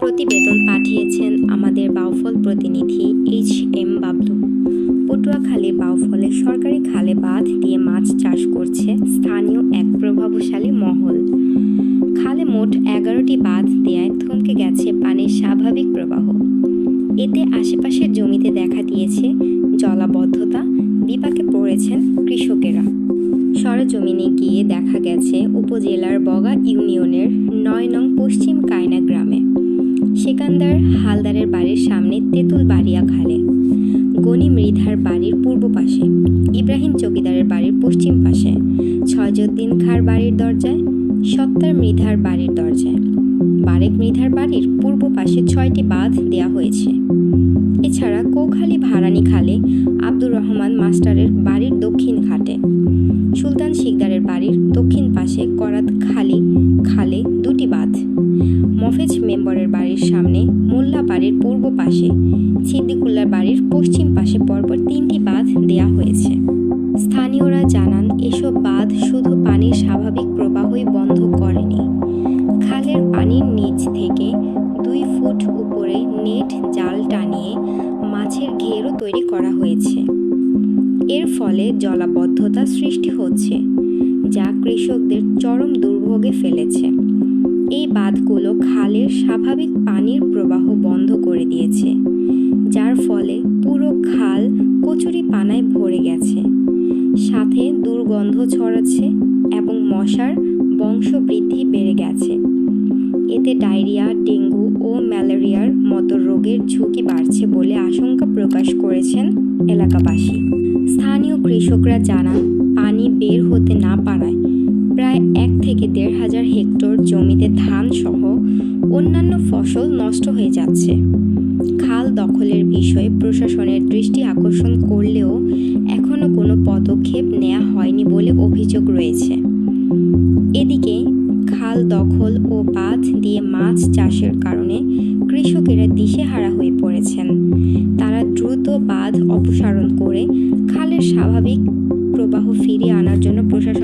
প্রতিবেদন পাঠিয়েছেন আমাদের বাউফল প্রতিনিধি এইচ এম বাবলু। পটুয়াখালীর বাউফলে সরকারি খালে বাঁধ দিয়ে মাছ চাষ করছে স্থানীয় এক প্রভাবশালী মহল। খালে মোট এগারোটি বাঁধ দেয়ায় থমকে গেছে পানির স্বাভাবিক প্রবাহ। এতে আশেপাশের জমিতে দেখা দিয়েছে জলাবদ্ধতা, বিপাকে পড়েছেন কৃষকেরা। সরেজমিনে গিয়ে দেখা গেছে উপজেলার বগা ইউনিয়নের নয় নং পশ্চিম বাড়ির সামনে তেঁতুল বাড়িয়া খালে। গনি মৃধার বাড়ির পূর্ব পাশে, ইব্রাহিম চকিদারের বাড়ির পশ্চিম পাশে। ছয়জুদ্দিন খার বাড়ির দরজায়, সত্তার মৃধার বাড়ির দরজায়। বারেক মৃধার বাড়ির পূর্ব পাশে ছয়টি বাঁধ দেয়া হয়েছে। এছাড়া কৌখালী ভাড়ানি খালে আব্দুর রহমান মাস্টারের বাড়ির দক্ষিণ ঘাটে। সুলতান শিকদারের বাড়ির দক্ষিণ পাশে করাত পাশে। সিদ্দিকুল্লার বাড়ির পশ্চিম পাশে পরপর তিনটি বাঁধ দেয়া হয়েছে। স্থানীয়রা জানান, এসব বাঁধ শুধু পানির স্বাভাবিক প্রবাহই বন্ধ করেনি। খালের পানির নিচ থেকে দুই ফুট উপরে নেট জাল টানিয়ে মাছের ঘেরও তৈরি করা হয়েছে। এর ফলে জলাবদ্ধতা সৃষ্টি হচ্ছে, যা কৃষকদের চরম দুর্ভোগে ফেলেছে। এই বাঁধগুলো খালের স্বাভাবিক পানির প্রবাহ কচুরি পানায় ভরে গেছে। সাথে দুর্গন্ধ ছড়াচ্ছে এবং মশার বংশবৃদ্ধি বেড়ে গেছে। এতে ডায়রিয়া, ডেঙ্গু ও ম্যালেরিয়ার মতো রোগের ঝুঁকি বাড়ছে বলে আশঙ্কা প্রকাশ করেছেন এলাকাবাসী। স্থানীয় কৃষকরা জানান, পানি বের হতে না পারায় প্রায় এক থেকে দেড় হাজার হেক্টর জমিতে ধান সহ অন্যান্য ফসল নষ্ট হয়ে যাচ্ছে। খাল দখলের বিষয়ে প্রশাসনের দৃষ্টি আকর্ষণ করলেও এখনও কোনো পদক্ষেপ নেওয়া হয়নি বলে অভিযোগ রয়েছে। এদিকে, খাল দখল ও বাঁধ দিয়ে মাছ চাষের কারণে কৃষকেরা দিশেহারা হয়ে পড়েছেন। তারা দ্রুত বাঁধ অপসারণ করে খালের স্বাভাবিক প্রবাহ ফিরিয়ে আনার জন্য প্রশাসন